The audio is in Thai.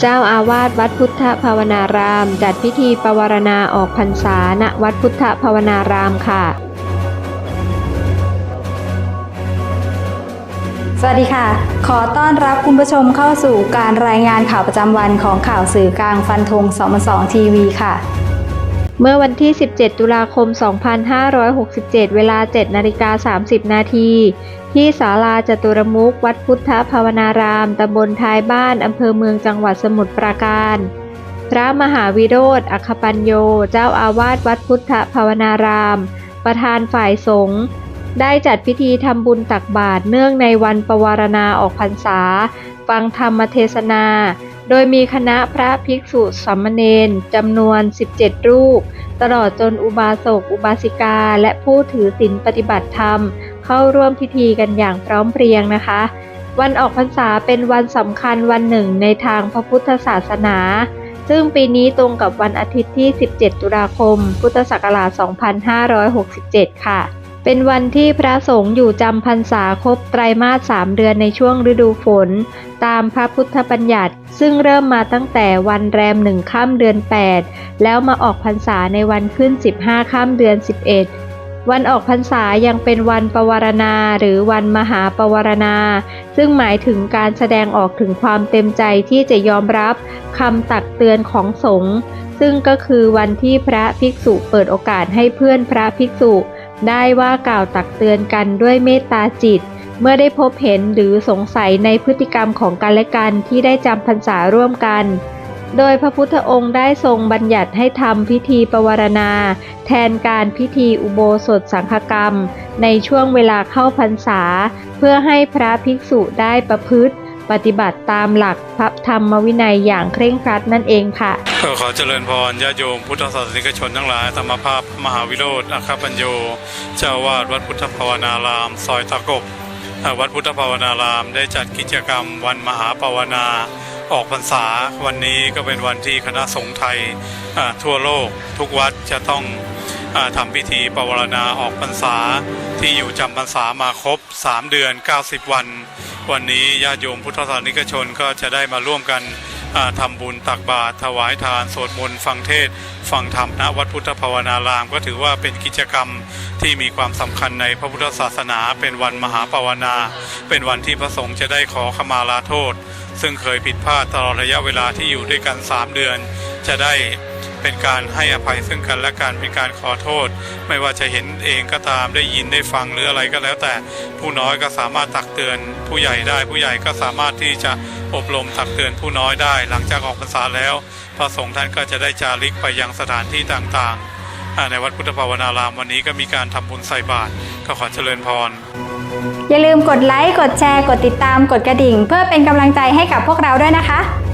เจ้าอาวาสวัดพุทธภาวนาราม จัดพิธีปวารณาออกพรรษาณวัดพุทธภาวนารามค่ะ สวัสดีค่ะ ขอต้อนรับคุณผู้ชมเข้าสู่การรายงานข่าวประจำวันของข่าวสื่อกลางฟันธง2 2ทีวีค่ะ เมื่อวันที่ 17 ตุลาคม 2567 เวลา 7 นาฬิกา 30 นาที ที่ศาลาจตุรมุขวัดพุทธภาวนาราม ตำบลท้ายบ้าน อำเภอเมืองจังหวัดสมุทรปราการ พระมหาวิโรธ อัคคปัญโย เจ้าอาวาสวัดพุทธภาวนาราม ประธานฝ่ายสงฆ์ ได้จัดพิธีทำบุญตักบาตรเนื่องในวันปวารณาออกพรรษา ฟังธรรมเทศนา โดยมีคณะพระภิกษุสามเณรจำนวน 17 รูป ตลอดจนอุบาสก อุบาสิกา และผู้ถือศีลปฏิบัติธรรม เข้าร่วมพิธีกันอย่างพร้อมเพรียงนะคะ วันออกพรรษาเป็นวันสำคัญวันหนึ่งในทางพระพุทธศาสนา ซึ่งปีนี้ตรงกับวันอาทิตย์ที่ 17 ตุลาคม พุทธศักราช 2567 ค่ะ เป็นวันที่พระสงฆ์อยู่จำพรรษาครบไตรมาส3เดือนในช่วงฤดูฝน ตามพระพุทธบัญญัติ ซึ่งเริ่มมาตั้งแต่วันแรมหนึ่งค่ำเดือน 8 แล้วมาออกพรรษาในวันขึ้น 15ค่ำเดือน 11วันออกพรรษายังเป็นวันปวารณาหรือวันมหาปวารณา ซึ่งหมายถึงการแสดงออกถึงความเต็มใจที่จะยอมรับคำตักเตือนของสงฆ์ซึ่งก็คือวันที่พระภิกษุเปิดโอกาสให้เพื่อนพระภิกษุ ได้ว่ากล่าวตักเตือนกันด้วยเมตตาจิต เมื่อได้พบเห็นหรือสงสัยในพฤติกรรมของกันและกันที่ได้จำพรรษาร่วมกัน โดยพระพุทธองค์ได้ทรงบัญญัติให้ทำพิธีปวารณา แทนการพิธีอุโบสถสังฆกรรม ในช่วงเวลาเข้าพรรษา เพื่อให้พระภิกษุได้ประพฤติ ปฏิบัติตามหลักพระธรรมวินัยอย่างเคร่งครัดนั่นเองค่ะก็ขอเจริญพรญาติโยมพุทธศาสนิกชนทั้งหลายธรรมภาพมหาวิโรธอัคปัญโย เจ้าวาดวัดพุทธภาวนาราม ซอยตะกบวัดพุทธภาวนารามได้จัดกิจกรรมวันมหาภาวนา ออกพรรษา วันนี้ก็เป็นวันที่คณะสงฆ์ไทยทั่วโลกทุกวัดจะต้อง ทำพิธีปวารณาออกพรรษา ที่อยู่จำพรรษามาครบ 3 เดือน 90 วัน วันนี้ญาติโยมพุทธศาสนิกชนก็จะได้มาร่วมกันทำบุญตักบาตรถวายทานสวดมนต์ฟังเทศ ฟังธรรมณวัดพุทธภาวนาราม ก็ถือว่าเป็นกิจกรรมที่มีความสำคัญในพระพุทธศาสนา เป็นวันมหาภาวนา เป็นวันที่พระสงฆ์จะได้ขอขมาลาโทษ ซึ่งเคยผิดพลาดตลอดระยะเวลาที่อยู่ด้วยกัน 3 เดือน จะได้ เป็นการให้อภัยซึ่งกันและกันเป็นการขอโทษ ไม่ว่าจะเห็นเองก็ตามได้ยินได้ฟังหรืออะไรก็แล้ว แต่ผู้น้อยก็สามารถตักเตือนผู้ใหญ่ได้ ผู้ใหญ่ก็สามารถที่จะอบรมตักเตือนผู้น้อยได้ หลังจากออกพรรษาแล้ว พระสงฆ์ท่านก็จะได้จาริกไปยังสถานที่ต่างๆ ในวัดพุทธภาวนารามวันนี้ก็มีการทำบุญใส่บาตรก็ขอเจริญพรอย่าลืมกดไลค์กดแชร์ กดติดตามกดกระดิ่ง เพื่อเป็นกำลังใจให้กับพวกเราด้วยนะคะ